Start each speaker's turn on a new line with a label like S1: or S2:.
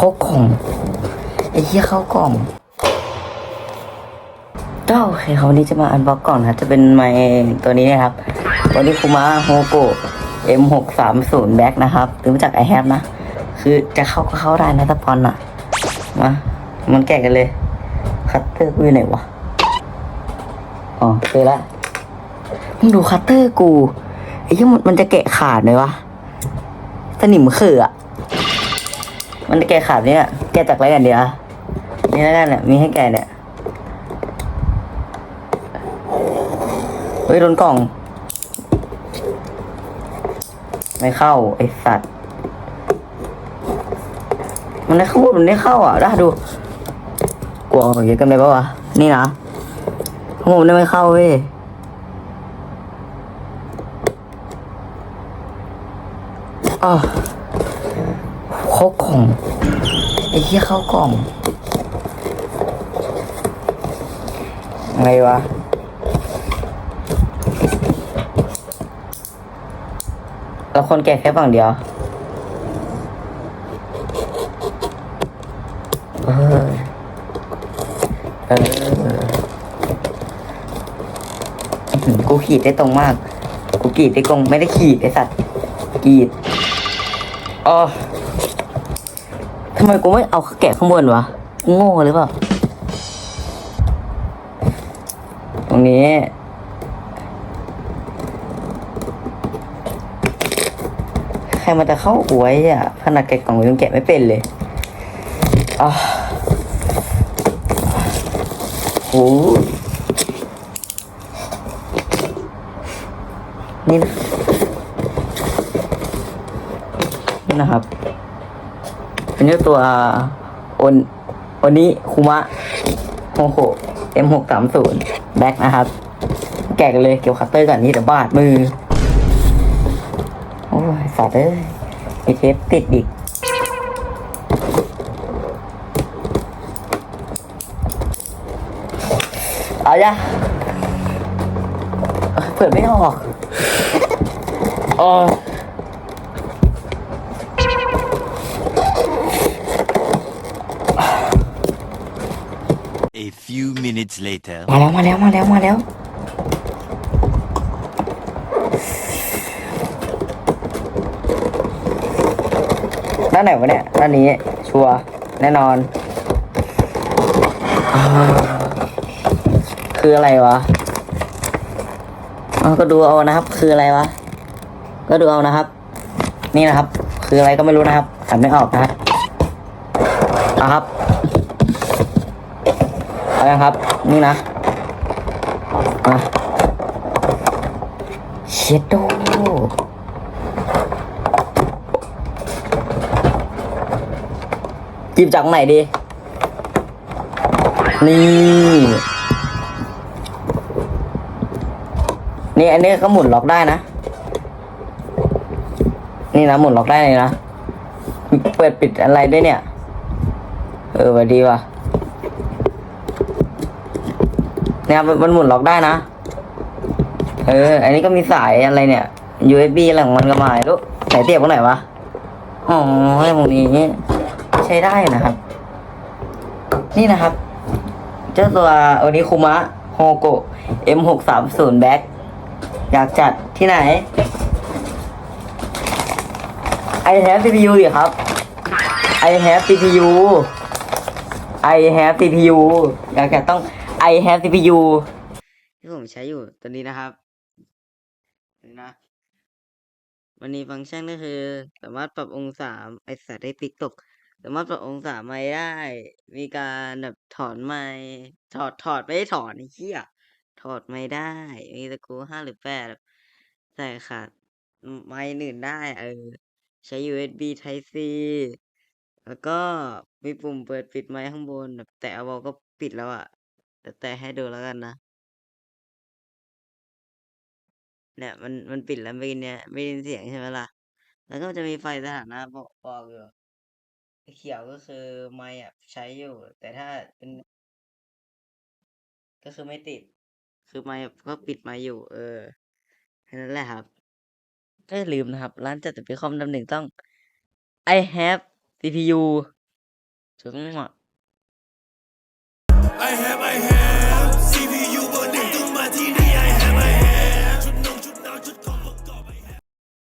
S1: เข้ากล่องไอ้เหี้ยเข้ากล่องก็โอเคครับวันนี้จะมาอันบ็อกก่องนะครับจะเป็นไมค์ตัวนี้นะครับวันนี้คูมาโฮโก M630 แบ็คนะครับซื้อมาจากไอแฮปนะ คือจะเข้าก็เข้าได้นะตะปอนอะมามันแกะกันเลย คัตเตอร์กูอยู่ไหนวะ อ๋อเจอละมึงดูคัตเตอร์กูไอ้ยี่มันมันจะแกะขาดไหมวะสนิมเขื่ออะ มันแกขาดเนี่ยแกจากไรกันเดียวนี่แล้วกันเนี่ยมีให้แกเนี่ยเฮ้ยโดนกล่อง ไม่เข้าไอสัตว์มันได้เข้ามันได้เข้าอะได้ดูกลัวอย่างเงี้ยกันเลยปะวะนี่นะของผมได้ไม่เข้าเว้ยอะ เข้ากล่อง ไอ้เหี้ยเข้ากล่อง ไงวะ แล้วคนแก่แค่ฝั่งเดียว เออเออกูขีดได้ตรงมาก กูกรีดได้ตรงไม่ได้ขีดไอสัตว์กรีดอ๋อ ทำไมกูไม่เอาแกะข้างบนวะกูโง่หรือเปล่า ตรงนี้ ใครมันจะเข้าหวยอะขนาดแกะกล่องยังแกะไม่เป็นเลยอะโอ้นี่นะนี่นะครับ เป็นเจ้าตัวโอนโอนี้คุมะโฮโฮ M630 แบ็คนะครับ แกะเลยเกี่ยวคัตเตอร์ก่อนนี่เดี๋ยวบาดมือ โอ้ยสัตว์เอ้ยมีเทปติดอีกเอาจ้ะเปิดไม่ออกอ๋อ
S2: A few minutes later.
S1: มาแล้วมาแล้วมาแล้วมาแล้วด้านไหนวะเนี่ยด้านนี้ชัวร์แน่นอนอ่าคืออะไรวะเอาก็ดูเอานะครับ คืออะไรวะ ก็ดูเอานะครับ นี่นะครับ คืออะไรก็ไม่รู้นะครับอ่านไม่ออกนะครับอะครับ เอาละครับ นี่นะมาเชดโดจิบจากไหนดี นี่ นี่อันนี้ก็หมุนล็อกได้นะ นี่นะหมุนล็อกได้เลยนะ เปิดปิดอะไรได้เนี่ย เออวัดีว่ะ เนี่ยมันมันหมุนล็อกได้นะ เออ อันนี้ก็มีสายอะไรเนี่ย USB อะไรของมันก็มาไม่รู้สายเตียบตรงไหนวะอ๋อตรงนี้ใช้ได้นะครับ นี่นะครับ เจ้าตัวโอนิคุมะโฮโก M630 แบ็คอยากจัดที่ไหน I have CPU ดิครับ I have CPU I have CPU อยากจะต้อง I have CPU ที่ผมใช้อยู่ตัวนี้นะครับนี่นะ วันนี้ฟังก์ชันก็คือ สามารถปรับองศาไอสัตว์ได้ติ๊กตก สามารถปรับองศาไม้ได้ มีการแบบถอนไม้ถอดถอดไม่ได้ถอนไอ้เหี้ยถอดไม้ได้ มีตะกูห้าหรือแปดใส่ขาดไม้อื่นได้ เออ ใช้ USB Type C แล้วก็มีปุ่มเปิดปิดไม้ข้างบนแบบแตะเอาก็ปิดแล้วอะ แต่แตะให้ดูแล้วกันนะ เนี่ยมันมันปิดแล้วเมื่อกี้เนี่ยไม่ได้ยินเสียงใช่ไหมล่ะ แล้วก็จะมีไฟสถานะบอกบอกอยู่เขียวก็คือไมค์อะใช้อยู่ แต่ถ้าเป็น ก็คือไม่ติด คือไมค์ก็ปิดไมค์อยู่ เออแค่นั้นแหละครับก็ลืมนะครับ ร้านจัดแต่เป็นคอมดำหนึ่งต้อง I have CPU ถึงหมด
S3: I have my hand. CVU, but they do my TV. I have hand.